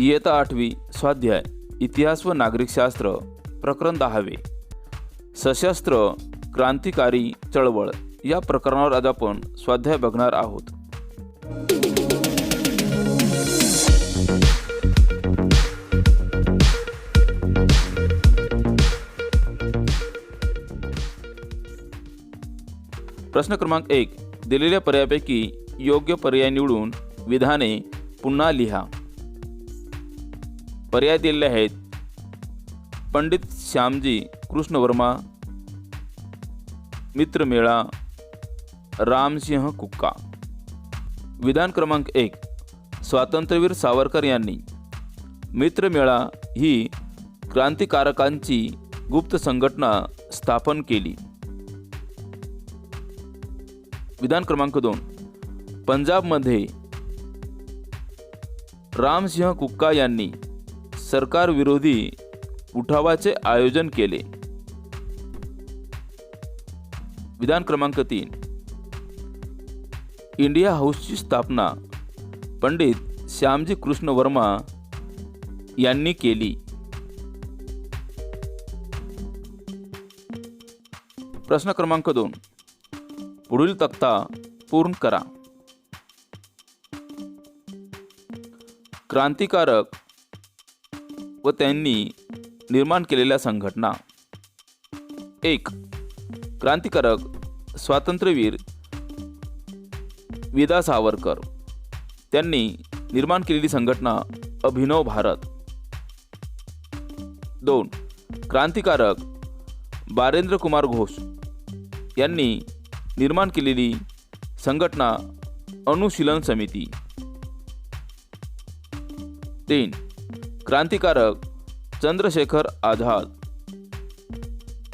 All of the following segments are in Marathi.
इयत्ता आठवी स्वाध्याय इतिहास व नागरिकशास्त्र प्रकरण दहावे. सशस्त्र क्रांतिकारी चळवळ या प्रकरणावर आज आपण स्वाध्याय बघणार आहोत. प्रश्न क्रमांक एक दिलेल्या पर्यायापैकी योग्य पर्याय निवडून विधाने पुन्हा लिहा. पर्याय दिलेले आहेत. पंडित श्यामजी कृष्णवर्मा मित्रमेळा रामसिंह कुक्का. विधान क्रमांक एक स्वातंत्र्यवीर सावरकर यांनी. मित्रमेळा ही क्रांतिकारकांची गुप्त संघटना स्थापन केली. विधान क्रमांक दोन पंजाबमध्ये रामसिंह कुक्का यांनी सरकारविरोधी उठावाचे आयोजन केले. विधान क्रमांक तीन. इंडिया हाऊसची स्थापना पंडित श्यामजी कृष्ण वर्मा यांनी केली. प्रश्न क्रमांक दोन. पुढील तक्ता पूर्ण करा. क्रांतिकारक व त्यांनी निर्माण केलेल्या संघटना. एक क्रांतिकारक स्वातंत्र्यवीर विदा सावरकर. त्यांनी निर्माण केलेली संघटना अभिनव भारत. दोन क्रांतिकारक बारेंद्र कुमार घोष यांनी निर्माण केलेली संघटना अनुशीलन समिती. तीन क्रांतिकारक चंद्रशेखर आझाद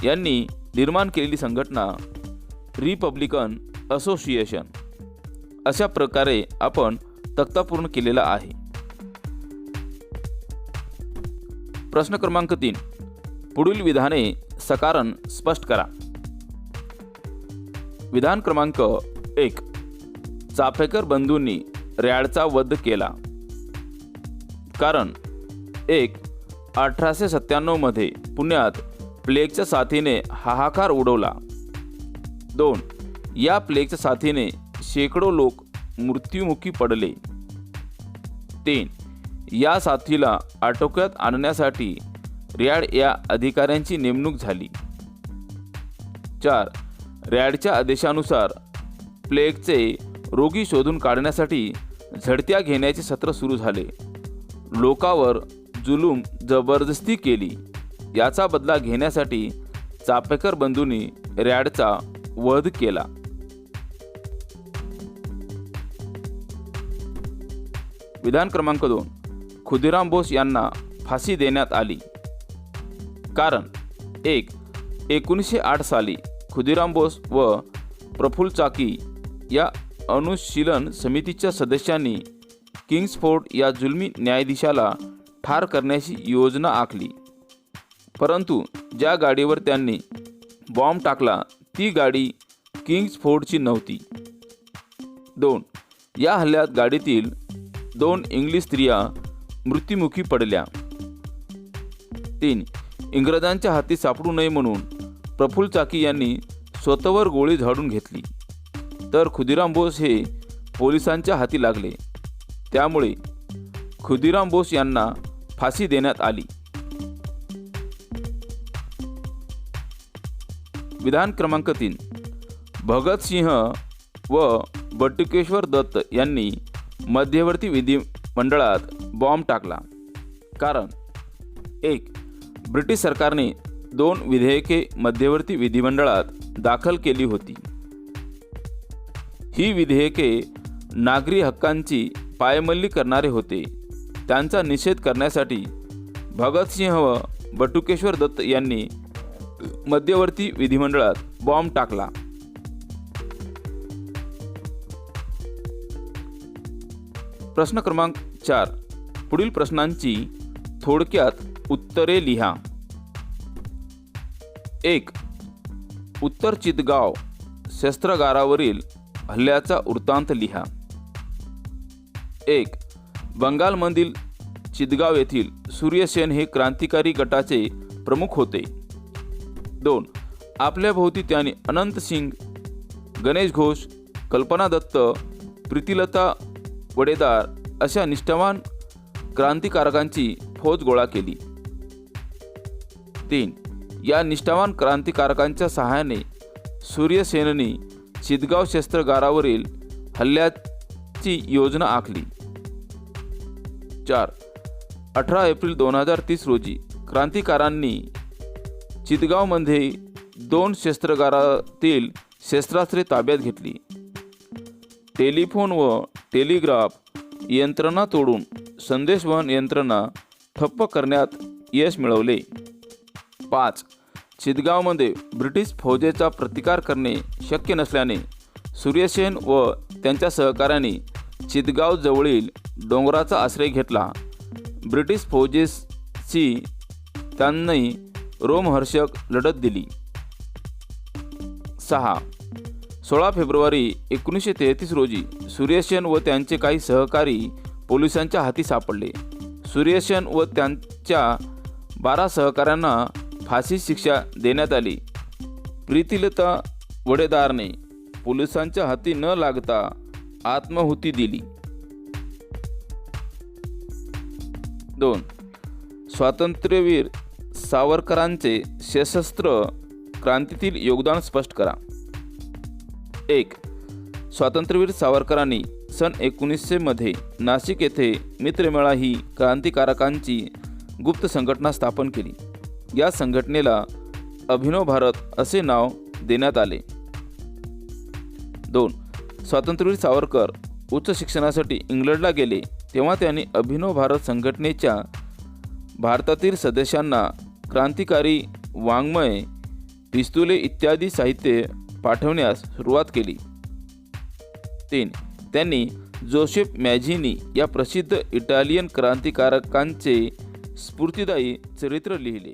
यांनी निर्माण केलेली संघटना रिपब्लिकन असोसिएशन. अशा प्रकारे आपण तक्ता पूर्ण केलेला आहे. प्रश्न क्रमांक तीन. पुढील विधाने सकारण स्पष्ट करा. विधान क्रमांक एक. चाफेकर बंधूंनी रॅडचा वध केला. कारण एक अठराशे सत्त्याण्णवमध्ये पुण्यात प्लेगच्या साथीने हाहाकार उडवला. दोन या प्लेगच्या साथीने शेकडो लोक मृत्युमुखी पडले. तीन या साथीला आटोक्यात आणण्यासाठी रॅड या अधिकाऱ्यांची नेमणूक झाली. चार रॅडच्या आदेशानुसार प्लेगचे रोगी शोधून काढण्यासाठी झडत्या घेण्याचे सत्र सुरू झाले. लोकावर जुलूम जबरदस्ती केली. याचा बदला घेण्यासाठी चापेकर बंधूंनी रॅडचा वध केला. विधान क्रमांक दोन. खुदिराम बोस यांना फाशी देण्यात आली. कारण एक एकोणीसशे आठ साली खुदिराम बोस व प्रफुल्ल चाकी या अनुशीलन समितीच्या सदस्यांनी किंग्सफोर्ड या जुलमी न्यायाधीशाला ठार करण्याची योजना आखली. परंतु ज्या गाडीवर त्यांनी बॉम्ब टाकला ती गाडी किंग्सफोर्डची नव्हती. दोन या हल्ल्यात गाडीतील दोन इंग्लिश स्त्रिया मृत्युमुखी पडल्या. तीन इंग्रजांच्या हाती सापडू नये म्हणून प्रफुल्ल चाकी यांनी स्वतःवर गोळी झाडून घेतली. तर खुदिराम बोस हे पोलिसांच्या हाती लागले. त्यामुळे खुदिराम बोस यांना फाशी देण्यात आली. विधान क्रमांक तीन. भगतसिंह व बटुकेश्वर दत्त यांनी मध्यवर्ती विधिमंडळात बॉम्ब टाकला. कारण एक ब्रिटिश सरकारने दोन विधेयके मध्यवर्ती विधिमंडळात दाखल केली होती. ही विधेयके नागरी हक्कांची पायमल्ली करणारे होते. त्यांचा निषेध करण्यासाठी भगतसिंह व बटुकेश्वर दत्त यांनी मध्यवर्ती विधिमंडळात बॉम्ब टाकला. प्रश्न क्रमांक चार. पुढील प्रश्नांची थोडक्यात उत्तरे लिहा. एक. उत्तर चितगाव शस्त्रगारावरील हल्ल्याचा वृत्तांत लिहा. एक. बंगालमधील चिदगाव येथील सूर्यसेन हे क्रांतिकारी गटाचे प्रमुख होते. दोन आपल्या भोवती त्यांनी अनंत सिंग गणेश घोष कल्पना दत्त प्रीतिलता वडेदार अशा निष्ठावान क्रांतिकारकांची फौज गोळा केली. तीन या निष्ठावान क्रांतिकारकांच्या सहाय्याने सूर्यसेननी चितगाव शस्त्रगारावरील हल्ल्याची योजना आखली. चार. अठरा एप्रिल दोन हजार तीस रोजी क्रांतिकारांनी चितगावमध्ये दोन शस्त्रगारातील शस्त्रास्त्रे ताब्यात घेतली. टेलिफोन व टेलिग्राफ यंत्रणा तोडून संदेशवहन यंत्रणा ठप्प करण्यात यश मिळवले. पाच. चितगावमध्ये ब्रिटिश फौजेचा प्रतिकार करणे शक्य नसल्याने सूर्यसेन व त्यांच्या सहकाऱ्यांनी चितगावजवळील डोंगराचा आश्रय घेतला. ब्रिटिश फौजेसशी त्यांनी रोमहर्षक लढत दिली. सहा. सोळा फेब्रुवारी एकोणीसशे तेहतीस रोजी सूर्यसेन व त्यांचे काही सहकारी पोलिसांच्या हाती सापडले. सूर्यसेन व त्यांच्या बारा सहकाऱ्यांना फाशी शिक्षा देण्यात आली. प्रीतिलता वडेदारने पोलिसांच्या हाती न लागता आत्माहुती दिली. दोन. स्वातंत्र्यवीर सावरकरांचे सशस्त्र क्रांतीतील योगदान स्पष्ट करा. एक. स्वातंत्र्यवीर सावरकरांनी सन एकोणीसशेमध्ये नाशिक येथे मित्रमेळा ही क्रांतिकारकांची गुप्त संघटना स्थापन केली. या संघटनेला अभिनव भारत असे नाव देण्यात आले. दोन. स्वातंत्र्यवीर सावरकर उच्च शिक्षणासाठी इंग्लंडला गेले तेव्हा त्यांनी अभिनव भारत संघटनेच्या भारतातील सदस्यांना क्रांतिकारी वाङ्मय पिस्तुले इत्यादी साहित्य पाठवण्यास सुरुवात केली. तीन त्यांनी जोसेफ मॅझिनी या प्रसिद्ध इटालियन क्रांतिकारकांचे स्फूर्तिदायी चरित्र लिहिले.